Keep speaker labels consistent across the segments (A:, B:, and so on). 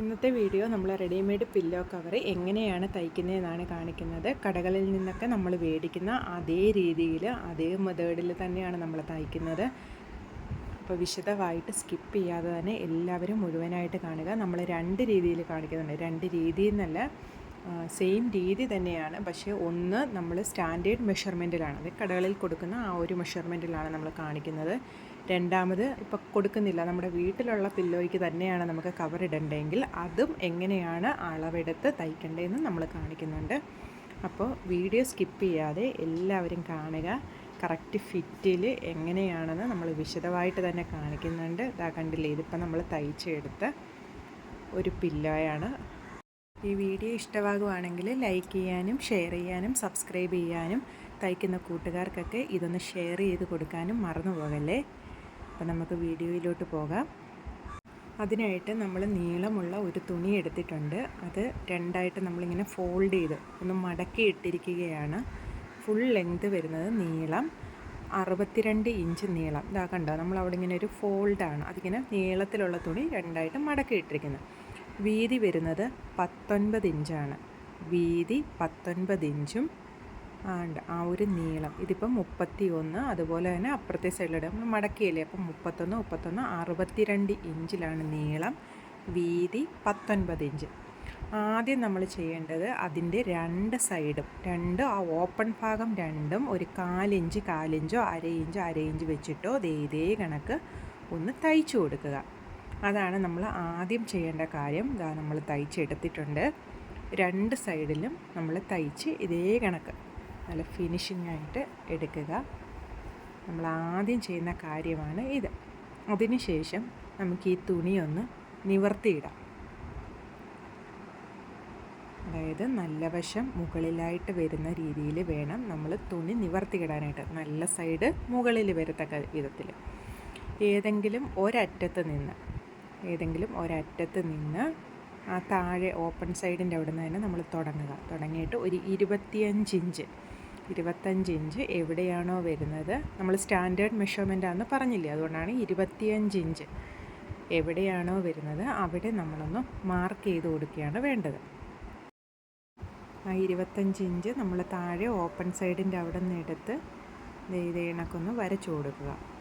A: ഇന്നത്തെ വീഡിയോ നമ്മൾ readymade pillow cover എങ്ങനെയാണ് തയ്ക്കുന്നതെന്നാണ് കാണിക്കുന്നത്. കടകളിൽ നിന്നൊക്കെ നമ്മൾ മേടിക്കുന്ന അതേ രീതിയിൽ അതേ മെത്തേഡിൽ തന്നെയാണ് നമ്മൾ തയ്ക്കുന്നത്. അപ്പോൾ വിശദമായിട്ട് സ്കിപ്പ് ചെയ്യാതെ തന്നെ എല്ലാവരും മുഴുവനായിട്ട് കാണുക. നമ്മൾ രണ്ട് രീതിയിൽ കാണിക്കുന്നുണ്ട്. രണ്ട് രീതിയിൽ എന്നല്ല സെയിം രീതി തന്നെയാണ്. പക്ഷേ ഒന്ന് നമ്മൾ സ്റ്റാൻഡേർഡ് മെഷർമെന്റിലാണ് അത് കടകളിൽ കൊടുക്കുന്ന ആ ഒരു മെഷർമെന്റിലാണ് നമ്മൾ കാണിക്കുന്നത്. രണ്ടാമത് ഇപ്പോൾ കൊടുക്കുന്നില്ല. നമ്മുടെ വീട്ടിലുള്ള പില്ലോയ്ക്ക് തന്നെയാണ് നമുക്ക് കവർ ഇടേണ്ടതെങ്കിൽ അതും എങ്ങനെയാണ് അളവെടുത്ത് തയ്ക്കേണ്ടതെന്ന് നമ്മൾ കാണിക്കുന്നുണ്ട്. അപ്പോൾ വീഡിയോ സ്കിപ്പ് ചെയ്യാതെ എല്ലാവരും കാണുക. കറക്റ്റ് ഫിറ്റിൽ എങ്ങനെയാണെന്ന് നമ്മൾ വിശദമായിട്ട് തന്നെ കാണിക്കുന്നുണ്ട്. ഇതാ കണ്ടില്ലേ ഇതിപ്പോൾ നമ്മൾ തയ്ച്ചെടുത്ത ഒരു പില്ലോയാണ് ഈ വീഡിയോ ഇഷ്ടമാകുവാണെങ്കിൽ ലൈക്ക് ചെയ്യാനും ഷെയർ ചെയ്യാനും സബ്സ്ക്രൈബ് ചെയ്യാനും തയ്ക്കുന്ന കൂട്ടുകാർക്കൊക്കെ ഇതൊന്ന് ഷെയർ ചെയ്ത് കൊടുക്കാനും മറന്നു പോകല്ലേ അപ്പോൾ നമുക്ക് വീഡിയോയിലോട്ട് പോകാം. അതിനായിട്ട് നമ്മൾ നീളമുള്ള ഒരു തുണി എടുത്തിട്ടുണ്ട്. അത് രണ്ടായിട്ട് നമ്മളിങ്ങനെ ഫോൾഡ് ചെയ്ത് ഒന്ന് മടക്കി ഇട്ടിരിക്കുകയാണ്. ഫുൾ ലെങ്ത് വരുന്നത് നീളം. അറുപത്തിരണ്ട് ഇഞ്ച് നീളം. ഇതാ കണ്ടോ? നമ്മൾ അവിടെ ഇങ്ങനെ ഒരു ഫോൾഡാണ്. അതിങ്ങനെ നീളത്തിലുള്ള തുണി രണ്ടായിട്ട് മടക്കി ഇട്ടിരിക്കുന്നത്. വീതി വരുന്നത് പത്തൊൻപത് ഇഞ്ചാണ്. വീതി പത്തൊൻപത് ഇഞ്ചും ആണ്ട് ആ ഒരു നീളം. ഇതിപ്പം മുപ്പത്തി ഒന്ന് അതുപോലെ തന്നെ അപ്പുറത്തെ സൈഡിലൂടെ നമ്മൾ മടക്കിയല്ലേ? അപ്പം മുപ്പത്തൊന്ന് മുപ്പത്തൊന്ന് അറുപത്തിരണ്ട് ഇഞ്ചിലാണ് നീളം. വീതി പത്തൊൻപത് ഇഞ്ച്. ആദ്യം നമ്മൾ ചെയ്യേണ്ടത് അതിന്റെ രണ്ട് സൈഡും രണ്ട് ആ ഓപ്പൺ ഭാഗം രണ്ടും ഒരു കാലിഞ്ച് കാലിഞ്ചോ അര ഇഞ്ചോ അര ഇഞ്ച് വെച്ചിട്ടോ ഇതേ കണക്ക് ഒന്ന് തയ്ച്ചു കൊടുക്കുക. അതാണ് നമ്മൾ ആദ്യം ചെയ്യേണ്ട കാര്യം. ഇതാ നമ്മൾ തയ്ച്ചെടുത്തിട്ടുണ്ട് രണ്ട് സൈഡിലും നമ്മൾ തയ്ച്ച് ഇതേ കണക്ക്. നല്ല ഫിനിഷിംഗ് ആയിട്ട് എടുക്കുക. നമ്മൾ ആദ്യം ചെയ്യുന്ന കാര്യമാണ് ഇത്. അതിനുശേഷം നമുക്ക് ഈ തുണിയൊന്ന് നിവർത്തിയിടാം. അതായത് നല്ല വശം മുകളിലായിട്ട് വരുന്ന രീതിയിൽ വേണം നമ്മൾ തുണി നിവർത്തിയിടാനായിട്ട്. നല്ല സൈഡ് മുകളിൽ വരത്തക്ക വിധത്തിൽ. ഏതെങ്കിലും ഒരറ്റത്ത് നിന്ന് ഏതെങ്കിലും ഒരറ്റത്ത് നിന്ന് ആ താഴെ ഓപ്പൺ സൈഡിന്റെ അവിടെ നിന്ന് തന്നെ നമ്മൾ തുടങ്ങുക. തുടങ്ങിയിട്ട് ഒരു ഇരുപത്തിയഞ്ച് ഇഞ്ച്. ഇരുപത്തഞ്ച് ഇഞ്ച് എവിടെയാണോ വരുന്നത്? നമ്മൾ സ്റ്റാൻഡേർഡ് മെഷർമെന്റ് ആണെന്ന് പറഞ്ഞില്ലേ? അതുകൊണ്ടാണ് ഇരുപത്തിയഞ്ച് ഇഞ്ച്. എവിടെയാണോ വരുന്നത്? അവിടെ നമ്മളൊന്ന് മാർക്ക് ചെയ്ത് കൊടുക്കുകയാണ് വേണ്ടത്. ആ ഇരുപത്തഞ്ച് ഇഞ്ച് നമ്മൾ താഴെ ഓപ്പൺ സൈഡിന്റെ അവിടെ നിന്ന് എടുത്ത് ഇതേ വരച്ചു കൊടുക്കുക.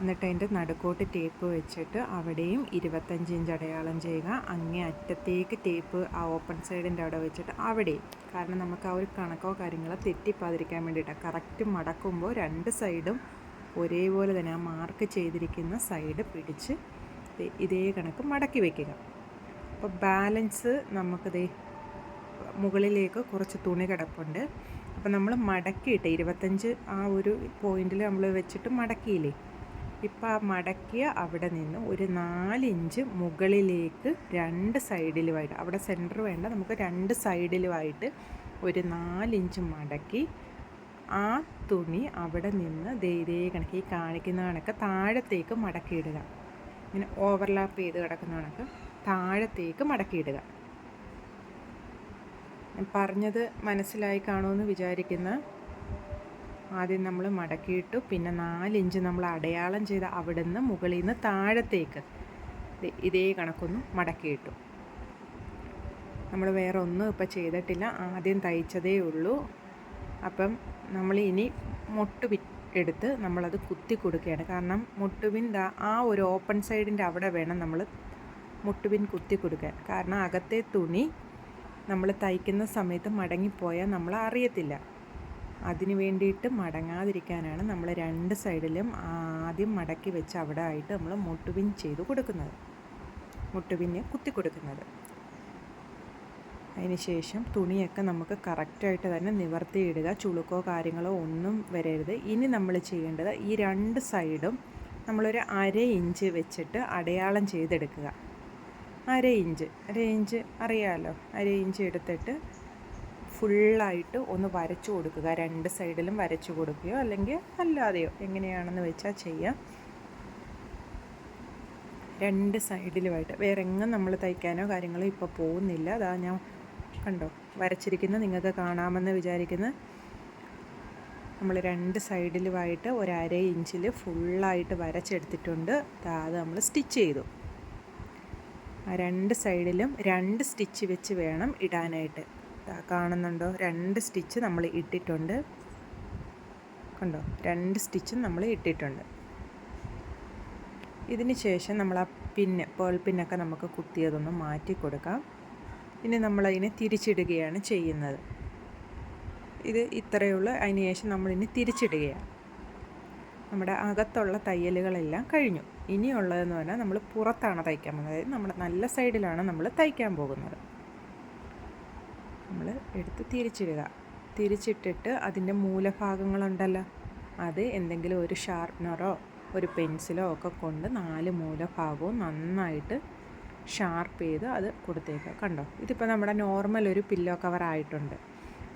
A: എന്നിട്ട് അതിന്റെ നടുക്കോട്ട് ടേപ്പ് വെച്ചിട്ട് അവിടെയും ഇരുപത്തഞ്ച് ഇഞ്ച് അടയാളം ചെയ്യുക. അങ്ങേ അറ്റത്തേക്ക് ടേപ്പ് ആ ഓപ്പൺ സൈഡിന്റെ അവിടെ വെച്ചിട്ട് അവിടെയും. കാരണം നമുക്ക് ആ ഒരു കണക്കോ കാര്യങ്ങളോ തെറ്റിപ്പാതിരിക്കാൻ വേണ്ടിയിട്ടാണ് കറക്റ്റ് മടക്കുമ്പോൾ രണ്ട് സൈഡും ഒരേപോലെ തന്നെ ആ മാർക്ക് ചെയ്തിരിക്കുന്ന സൈഡ് പിടിച്ച് ഇതേ കണക്ക് മടക്കി വയ്ക്കുക അപ്പോൾ ബാലൻസ് നമുക്കത് മുകളിലേക്ക് കുറച്ച് തുണി കിടപ്പുണ്ട്. അപ്പോൾ നമ്മൾ മടക്കിയിട്ട് ഇരുപത്തഞ്ച് ആ ഒരു പോയിന്റിൽ നമ്മൾ വെച്ചിട്ട് മടക്കിയില്ലേ? ഇപ്പം ആ മടക്കിയ അവിടെ നിന്ന് ഒരു നാലിഞ്ച് മുകളിലേക്ക് രണ്ട് സൈഡിലുമായിട്ട് അവിടെ സെന്റർ വേണ്ട നമുക്ക് രണ്ട് സൈഡിലുമായിട്ട് ഒരു നാലിഞ്ച് മടക്കി ആ തുണി അവിടെ നിന്ന് ധൈര്യ കണക്ക് ഈ കാണിക്കുന്ന കണക്ക് താഴത്തേക്ക് മടക്കിയിടുക. ഇങ്ങനെ ഓവർലാപ്പ് ചെയ്ത് കിടക്കുന്ന കണക്ക് താഴത്തേക്ക് മടക്കിയിടുക. പറഞ്ഞത് മനസ്സിലായി കാണുമെന്ന് വിചാരിക്കുന്ന ആദ്യം നമ്മൾ മടക്കിയിട്ടു പിന്നെ നാലിഞ്ച് നമ്മൾ അടയാളം ചെയ്ത അവിടെ നിന്ന് മുകളിൽ നിന്ന് താഴത്തേക്ക് ഇതേ കണക്കൊന്നും മടക്കിയിട്ടു. നമ്മൾ വേറെ ഒന്നും ഇപ്പം ചെയ്തിട്ടില്ല ആദ്യം തയ്ച്ചതേ ഉള്ളൂ. അപ്പം നമ്മൾ ഇനി മുട്ട് വി എടുത്ത് നമ്മളത് കുത്തി കൊടുക്കുകയാണ്. കാരണം മുട്ടുപിൻ ആ ഒരു ഓപ്പൺ സൈഡിന്റെ അവിടെ വേണം നമ്മൾ മുട്ടുവിൻ കുത്തി കൊടുക്കാൻ. കാരണം അകത്തെ തുണി നമ്മൾ തയ്ക്കുന്ന സമയത്ത് മടങ്ങിപ്പോയാൽ നമ്മൾ അറിയത്തില്ല. അതിന് വേണ്ടിയിട്ട് മടങ്ങാതിരിക്കാനാണ് നമ്മൾ രണ്ട് സൈഡിലും ആദ്യം മടക്കി വെച്ച് അവിടെ ആയിട്ട് നമ്മൾ മുട്ടുപിൻ ചെയ്ത് കൊടുക്കുന്നത്. മുട്ടുപിന് കുത്തി കൊടുക്കുന്നത്. അതിനുശേഷം തുണിയൊക്കെ നമുക്ക് കറക്റ്റായിട്ട് തന്നെ നിവർത്തിയിടുക ചുളുക്കോ കാര്യങ്ങളോ ഒന്നും വരരുത്. ഇനി നമ്മൾ ചെയ്യേണ്ടത് ഈ രണ്ട് സൈഡും നമ്മളൊരു അര ഇഞ്ച് വെച്ചിട്ട് അടയാളം ചെയ്തെടുക്കുക. അര ഇഞ്ച്. അര ഇഞ്ച് അറിയാമല്ലോ അര ഇഞ്ച് എടുത്തിട്ട് ഫുള്ളായിട്ട് ഒന്ന് വരച്ചു കൊടുക്കുക. രണ്ട് സൈഡിലും വരച്ചു കൊടുക്കുകയോ അല്ലെങ്കിൽ അല്ലാതെയോ എങ്ങനെയാണെന്ന് വെച്ചാൽ ചെയ്യാം. രണ്ട് സൈഡിലുമായിട്ട്. വേറെ എങ്ങും നമ്മൾ തയ്ക്കാനോ കാര്യങ്ങളോ ഇപ്പോൾ പോകുന്നില്ല. അതാ ഞാൻ കണ്ടോ വരച്ചിരിക്കുന്ന നിങ്ങൾക്ക് കാണാമെന്ന് വിചാരിക്കുന്ന. നമ്മൾ രണ്ട് സൈഡിലുമായിട്ട് ഒരു അര ഇഞ്ചിൽ ഫുള്ളായിട്ട് വരച്ചെടുത്തിട്ടുണ്ട്. അത് നമ്മൾ സ്റ്റിച്ച് ചെയ്തു. ആ രണ്ട് സൈഡിലും രണ്ട് സ്റ്റിച്ച് വെച്ച് വേണം ഇടാനായിട്ട്. കാണുന്നുണ്ടോ? രണ്ട് സ്റ്റിച്ച് നമ്മൾ ഇട്ടിട്ടുണ്ട്. കണ്ടോ? രണ്ട് സ്റ്റിച്ചും നമ്മൾ ഇട്ടിട്ടുണ്ട്. ഇതിന് ശേഷം നമ്മൾ ആ പിന്ന് പേൾ പിന്നൊക്കെ നമുക്ക് കുത്തിയതൊന്ന് മാറ്റി കൊടുക്കാം. ഇനി നമ്മളതിനെ തിരിച്ചിടുകയാണ് ചെയ്യുന്നത്. ഇത് ഇത്രയേ ഉള്ളൂ. അതിന് ശേഷം നമ്മളിനി തിരിച്ചിടുകയാണ്. നമ്മുടെ അകത്തുള്ള തയ്യലുകളെല്ലാം കഴിഞ്ഞു. ഇനിയുള്ളതെന്ന് പറഞ്ഞാൽ നമ്മൾ പുറത്താണ് തയ്ക്കാൻ പോകുന്നത്. അതായത് നമ്മുടെ നല്ല സൈഡിലാണ് നമ്മൾ തയ്ക്കാൻ പോകുന്നത്. നമ്മൾ എടുത്ത് തിരിച്ചിടുക. തിരിച്ചിട്ടിട്ട് അതിന്റെ മൂലഭാഗങ്ങളുണ്ടല്ലോ. അത് എന്തെങ്കിലും ഒരു ഷാർപ്നറോ ഒരു പെൻസിലോ ഒക്കെ കൊണ്ട് നാല് മൂലഭാഗവും നന്നായിട്ട് ഷാർപ്പ് ചെയ്ത് അത് കൊടുത്തേക്കുക. കണ്ടോ? ഇതിപ്പോൾ നമ്മുടെ നോർമൽ ഒരു പില്ലോ കവർ ആയിട്ടുണ്ട്.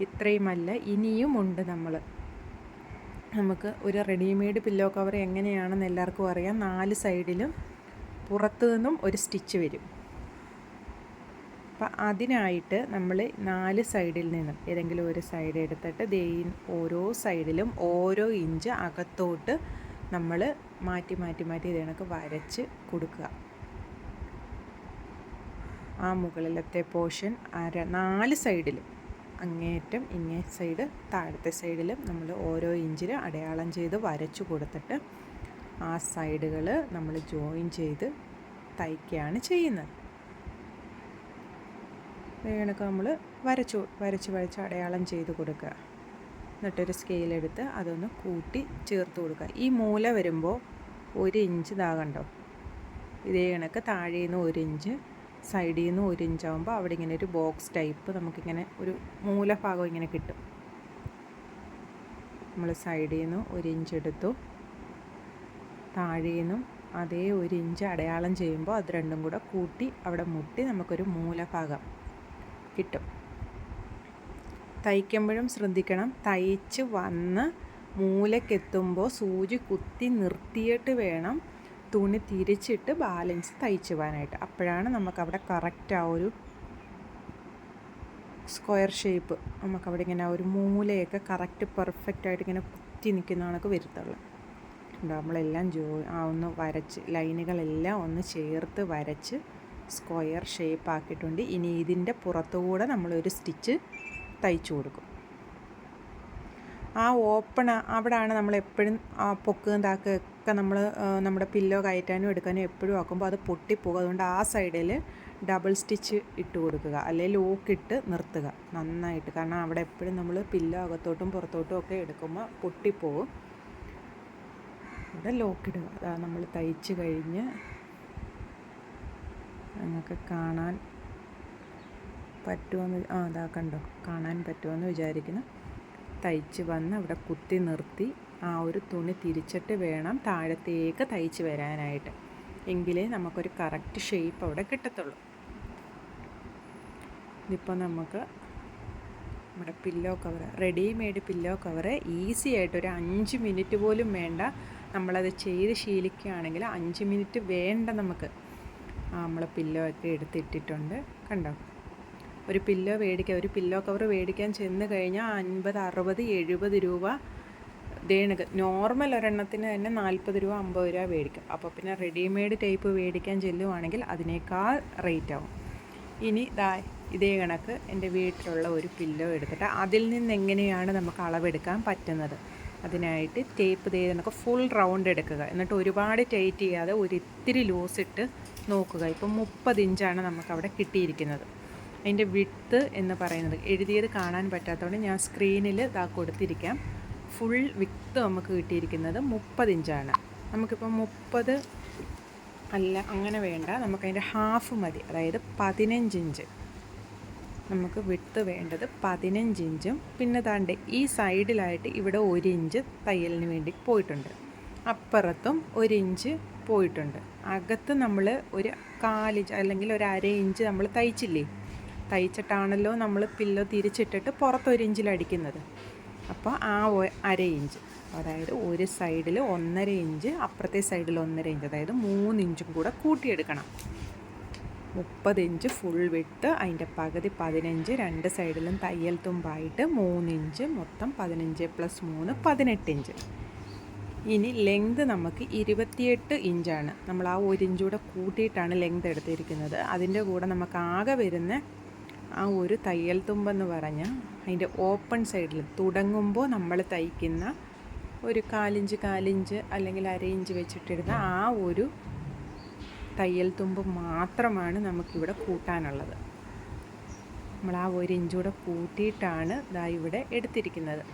A: ഇത്രയുമല്ല ഇനിയും ഉണ്ട് നമ്മൾ നമുക്ക് ഒരു റെഡിമെയ്ഡ് പില്ലോ കവർ എങ്ങനെയാണെന്ന് എല്ലാവർക്കും അറിയാം. നാല് സൈഡിലും പുറത്തു നിന്നും ഒരു സ്റ്റിച്ച് വരും. അപ്പം അതിനായിട്ട് നമ്മൾ നാല് സൈഡിൽ നിന്നും ഏതെങ്കിലും ഒരു സൈഡ് എടുത്തിട്ട് ദേ ഓരോ സൈഡിലും ഓരോ ഇഞ്ച് അകത്തോട്ട് നമ്മൾ മാറ്റി മാറ്റി മാറ്റി ഇത് കണക്ക് വരച്ച് കൊടുക്കുക. ആ മുകളിലത്തെ പോർഷൻ അര നാല് സൈഡിലും അങ്ങേറ്റം ഇങ്ങേ സൈഡ് താഴത്തെ സൈഡിലും നമ്മൾ ഓരോ ഇഞ്ചിൽ അടയാളം ചെയ്ത് വരച്ചു കൊടുത്തിട്ട് ആ സൈഡുകൾ നമ്മൾ ജോയിൻ ചെയ്ത് തയ്ക്കുകയാണ് ചെയ്യുന്നത്. വേണക്ക് നമ്മൾ വരച്ചു വരച്ച് വരച്ച് അടയാളം ചെയ്ത് കൊടുക്കുക. എന്നിട്ടൊരു സ്കെയിലെടുത്ത് അതൊന്ന് കൂട്ടി ചേർത്ത് കൊടുക്കുക. ഈ മൂല വരുമ്പോൾ ഒരു ഇഞ്ച് ഇതാകണ്ടോ ഇതേ കണക്ക് താഴേ നിന്ന് ഒരു ഇഞ്ച് സൈഡിൽ നിന്ന് ഒരു ഇഞ്ചാകുമ്പോൾ അവിടെ ഇങ്ങനെ ഒരു ബോക്സ് ടൈപ്പ് നമുക്കിങ്ങനെ ഒരു മൂലഭാഗം ഇങ്ങനെ കിട്ടും. നമ്മൾ സൈഡിൽ നിന്ന് ഒരു ഇഞ്ച് എടുത്തു. താഴേ നിന്നും അതേ ഒരു ഇഞ്ച് അടയാളം ചെയ്യുമ്പോൾ അത് രണ്ടും കൂടെ കൂട്ടി അവിടെ മുട്ടി നമുക്കൊരു മൂലഭാഗം. കിട്ടും. തയ്ക്കുമ്പോഴും ശ്രദ്ധിക്കണം. തയ്ച്ച് വന്ന് മൂലക്കെത്തുമ്പോൾ സൂചി കുത്തി നിർത്തിയിട്ട് വേണം തുണി തിരിച്ചിട്ട് ബാലൻസ് തയ്ച്ച് പോകാനായിട്ട് അപ്പോഴാണ് നമുക്കവിടെ കറക്റ്റ് ആ ഒരു സ്ക്വയർ ഷേപ്പ് നമുക്കവിടെ ഇങ്ങനെ ഒരു മൂലയൊക്കെ കറക്റ്റ് പെർഫെക്റ്റ് ആയിട്ട് ഇങ്ങനെ കുത്തി നിൽക്കുന്ന കണക്ക് വരുത്തുള്ളൂ. നമ്മളെല്ലാം ജോ ഒന്ന് വരച്ച് ലൈനുകളെല്ലാം ഒന്ന് ചേർത്ത് വരച്ച് സ്ക്വയർ ഷേപ്പ് ആക്കിയിട്ടുണ്ട്. ഇനി ഇതിന്റെ പുറത്തുകൂടെ നമ്മളൊരു സ്റ്റിച്ച് തയ്ച്ചു കൊടുക്കും. ആ ഓപ്പൺ അവിടെയാണ് നമ്മൾ എപ്പോഴും ആ പൊക്കുകയും താക്കുകയൊക്കെ നമ്മൾ നമ്മുടെ പില്ലോ കയറ്റാനും എടുക്കാനും എപ്പോഴും ആക്കുമ്പോൾ അത് പൊട്ടിപ്പോകും അതുകൊണ്ട് ആ സൈഡിൽ ഡബിൾ സ്റ്റിച്ച് ഇട്ട് കൊടുക്കുക. അല്ലെങ്കിൽ ലോക്കിട്ട് നിർത്തുക. നന്നായിട്ട്. കാരണം അവിടെ എപ്പോഴും നമ്മൾ പില്ലോ അകത്തോട്ടും പുറത്തോട്ടും ഒക്കെ എടുക്കുമ്പോൾ പൊട്ടിപ്പോകും. ഇവിടെ ലോക്കിടുക അതാ നമ്മൾ തയ്ച്ച് കഴിഞ്ഞ് നിങ്ങൾക്ക് കാണാൻ പറ്റുമെന്ന് ആ അതാ കണ്ടോ. കാണാൻ പറ്റുമെന്ന് വിചാരിക്കുന്നു. തയ്ച്ച് വന്ന് അവിടെ കുത്തി നിർത്തി ആ ഒരു തുണി തിരിച്ചിട്ട് വേണം താഴത്തേക്ക് തയ്ച്ച് വരാനായിട്ട്. എങ്കിലേ നമുക്കൊരു കറക്റ്റ് ഷേപ്പ് അവിടെ കിട്ടത്തുള്ളൂ. ഇതിപ്പോൾ നമുക്ക് നമ്മുടെ pillow cover readymade pillow cover easy ആയിട്ട് ഒരു അഞ്ച് മിനിറ്റ് പോലും വേണ്ട. നമ്മളത് ചെയ്ത് ശീലിക്കുകയാണെങ്കിൽ അഞ്ച് മിനിറ്റ് വേണ്ട നമുക്ക്. നമ്മൾ പില്ലോ ഒക്കെ എടുത്തിട്ടിട്ടുണ്ട്. കണ്ടോ? ഒരു പില്ലോ മേടിക്കാൻ ഒരു പില്ലോ കവർ മേടിക്കാൻ ചെന്ന് കഴിഞ്ഞാൽ അൻപത് അറുപത് എഴുപത് രൂപ ദേണുക നോർമൽ ഒരെണ്ണത്തിന് തന്നെ നാൽപ്പത് രൂപ അമ്പത് രൂപ മേടിക്കും. അപ്പോൾ പിന്നെ റെഡിമെയ്ഡ് ടൈപ്പ് മേടിക്കാൻ ചെല്ലുവാണെങ്കിൽ അതിനേക്കാൾ റേറ്റ് ആവും. ഇനി ദാ ഇതേ കണക്ക് എന്റെ വീട്ടിലുള്ള ഒരു പില്ലോ എടുത്തിട്ട് അതിൽ നിന്ന് എങ്ങനെയാണ് നമുക്ക് അളവെടുക്കാൻ പറ്റുന്നത്? അതിനായിട്ട് ടേപ്പ് ചെയ്ത് നമുക്ക് ഫുൾ റൗണ്ട് എടുക്കുക. എന്നിട്ട് ഒരുപാട് ടൈറ്റ് ചെയ്യാതെ ഒരിത്തിരി ലൂസ് ഇട്ട് നോക്കുക. ഇപ്പം മുപ്പത് ഇഞ്ചാണ് നമുക്കവിടെ കിട്ടിയിരിക്കുന്നത്. അതിന്റെ വിട്ത്ത് എന്ന് പറയുന്നത്. എഴുതിയത് കാണാൻ പറ്റാത്തതുകൊണ്ട് ഞാൻ സ്ക്രീനിൽ ഇതാ കൊടുത്തിരിക്കാം. ഫുൾ വിത്ത് നമുക്ക് കിട്ടിയിരിക്കുന്നത് മുപ്പത് ഇഞ്ചാണ് നമുക്കിപ്പോൾ മുപ്പത് അല്ല അങ്ങനെ വേണ്ട. നമുക്കതിന്റെ ഹാഫ് മതി. അതായത് പതിനഞ്ച് ഇഞ്ച് നമുക്ക് വിട്ട് വേണ്ടത് പതിനഞ്ച് ഇഞ്ചും പിന്നെ താണ്ട് ഈ സൈഡിലായിട്ട് ഇവിടെ ഒരു ഇഞ്ച് തയ്യലിന് വേണ്ടി പോയിട്ടുണ്ട്. അപ്പുറത്തും ഒരു ഇഞ്ച് പോയിട്ടുണ്ട്. അകത്ത് നമ്മൾ ഒരു കാലിഞ്ച് അല്ലെങ്കിൽ ഒരു അര ഇഞ്ച് നമ്മൾ തയ്ച്ചില്ലേ? തയ്ച്ചിട്ടാണല്ലോ നമ്മൾ പില്ലോ തിരിച്ചിട്ടിട്ട് പുറത്തൊരു ഇഞ്ചിൽ അടിക്കുന്നത്. അപ്പോൾ ആ അര ഇഞ്ച് അതായത് ഒരു സൈഡിൽ ഒന്നര ഇഞ്ച് അപ്പുറത്തെ സൈഡിൽ ഒന്നര ഇഞ്ച് അതായത് മൂന്ന് ഇഞ്ചും കൂടെ കൂട്ടിയെടുക്കണം. മുപ്പത് ഇഞ്ച് ഫുൾ വിട്ട് അതിന്റെ പകുതി പതിനഞ്ച് രണ്ട് സൈഡിലും തയ്യൽ തുമ്പായിട്ട് മൂന്നിഞ്ച് മൊത്തം പതിനഞ്ച് പ്ലസ് മൂന്ന് പതിനെട്ട് ഇഞ്ച് ഇനി ലെങ്ത് നമുക്ക് ഇരുപത്തിയെട്ട് ഇഞ്ചാണ്. നമ്മൾ ആ ഒരു ഇഞ്ചൂടെ കൂട്ടിയിട്ടാണ് ലെങ്ത് എടുത്തിരിക്കുന്നത്. അതിന്റെ കൂടെ നമുക്ക് ആകെ വരുന്ന ആ ഒരു തയ്യൽ തുമ്പെന്ന് പറഞ്ഞാൽ അതിന്റെ ഓപ്പൺ സൈഡിൽ തുടങ്ങുമ്പോൾ നമ്മൾ തയ്ക്കുന്ന ഒരു കാലിഞ്ച് കാലിഞ്ച് അല്ലെങ്കിൽ അര ഇഞ്ച് വെച്ചിട്ടിരുന്ന ആ ഒരു തയ്യൽ തുമ്പ് മാത്രമാണ് നമുക്കിവിടെ കൂട്ടാനുള്ളത്. നമ്മൾ ആ ഒരു ഇഞ്ചൂടെ കൂട്ടിയിട്ടാണ് ഇതാ ഇവിടെ എടുത്തിരിക്കുന്നത്.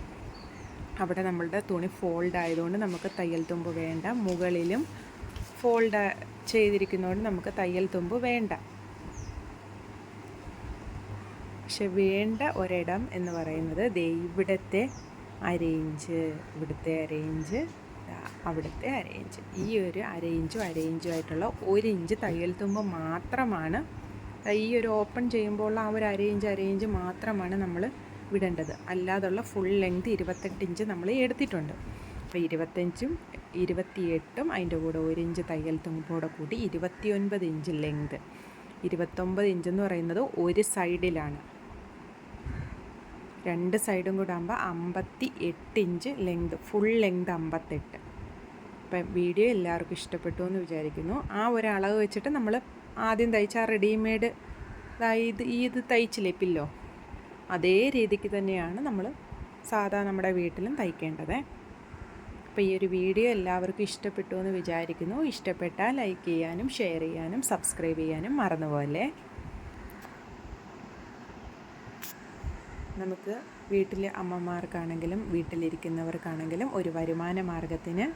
A: അവിടെ നമ്മളുടെ തുണി ഫോൾഡ് ആയതുകൊണ്ട് നമുക്ക് തയ്യൽ തുമ്പ് വേണ്ട. മുകളിലും ഫോൾഡ് ചെയ്തിരിക്കുന്നതുകൊണ്ട് നമുക്ക് തയ്യൽ തുമ്പ് വേണ്ട. പക്ഷെ വേണ്ട ഒരിടം എന്ന് പറയുന്നത് ദേ ഇവിടുത്തെ അരേഞ്ച് ഇവിടുത്തെ അരയിഞ്ച് അവിടുത്തെ അരയിഞ്ച് ഈ ഒരു അരയിഞ്ചും അരയിഞ്ചും ആയിട്ടുള്ള ഒരു ഇഞ്ച് തയ്യൽ തുമ്പ് മാത്രമാണ് ഈ ഒരു ഓപ്പൺ ചെയ്യുമ്പോൾ ആ ഒരു അരയിഞ്ച് അരയിഞ്ച് മാത്രമാണ് നമ്മൾ വിടേണ്ടത്. അല്ലാതുള്ള ഫുൾ ലെങ്ത് ഇരുപത്തെട്ട് ഇഞ്ച് നമ്മൾ എടുത്തിട്ടുണ്ട്. അപ്പോൾ ഇരുപത്തഞ്ചും ഇരുപത്തിയെട്ടും അതിന്റെ കൂടെ ഒരു ഇഞ്ച് തയ്യൽ തുമ്പോടെ കൂടി ഇരുപത്തിയൊൻപത് ഇഞ്ച് ലെങ്ത് ഇരുപത്തൊമ്പത് ഇഞ്ച് എന്ന് പറയുന്നത് ഒരു സൈഡിലാണ് രണ്ട് സൈഡും കൂടെ ആകുമ്പോൾ അമ്പത്തി എട്ട് ഇഞ്ച് ലെങ്ത് ഫുൾ ലെങ്ത് അമ്പത്തെട്ട്. അപ്പം വീഡിയോ എല്ലാവർക്കും ഇഷ്ടപ്പെട്ടു എന്ന് വിചാരിക്കുന്നു. ആ ഒരു വെച്ചിട്ട് നമ്മൾ ആദ്യം തയ്ച്ച ആ റെഡിമെയ്ഡ് ഇത് ഈ ഇത് തയ്ച്ചില്ലേ പില്ലോ? അതേ രീതിക്ക് തന്നെയാണ് നമ്മൾ സാധാ നമ്മുടെ വീട്ടിലും തയ്ക്കേണ്ടത്. അപ്പോൾ ഈ ഒരു വീഡിയോ എല്ലാവർക്കും ഇഷ്ടപ്പെട്ടു എന്ന് വിചാരിക്കുന്നു. ഇഷ്ടപ്പെട്ടാൽ ലൈക്ക് ചെയ്യാനും ഷെയർ ചെയ്യാനും സബ്സ്ക്രൈബ് ചെയ്യാനും മറന്നുപോലെ നമുക്ക് വീട്ടിലെ അമ്മമാർക്കാണെങ്കിലും വീട്ടിലിരിക്കുന്നവർക്കാണെങ്കിലും ഒരു വരുമാന മാർഗത്തിന്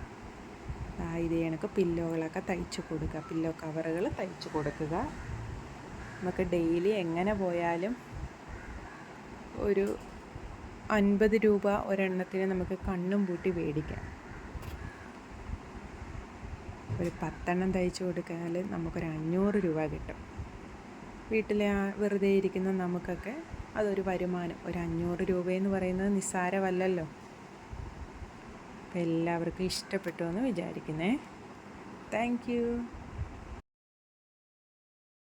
A: ഇത് കണക്ക് പില്ലോകളൊക്കെ തയ്ച്ചു കൊടുക്കുക. പില്ലോ കവറുകൾ തയ്ച്ചു കൊടുക്കുക. നമുക്ക് ഡെയിലി എങ്ങനെ പോയാലും ഒരു അൻപത് രൂപ ഒരെണ്ണത്തിന് നമുക്ക് കണ്ണും പൂട്ടി മേടിക്കാം. ഒരു പത്തെണ്ണം തയ്ച്ചു കൊടുക്കാൽ നമുക്കൊരു അഞ്ഞൂറ് രൂപ കിട്ടും. വീട്ടിലെ വെറുതെ ഇരിക്കുന്ന നമുക്കൊക്കെ അതൊരു വരുമാനം. ഒരു അഞ്ഞൂറ് രൂപയെന്ന് പറയുന്നത് നിസ്സാരമല്ലല്ലോ. അപ്പോൾ എല്ലാവർക്കും ഇഷ്ടപ്പെട്ടു എന്ന് വിചാരിക്കുന്നേ. താങ്ക്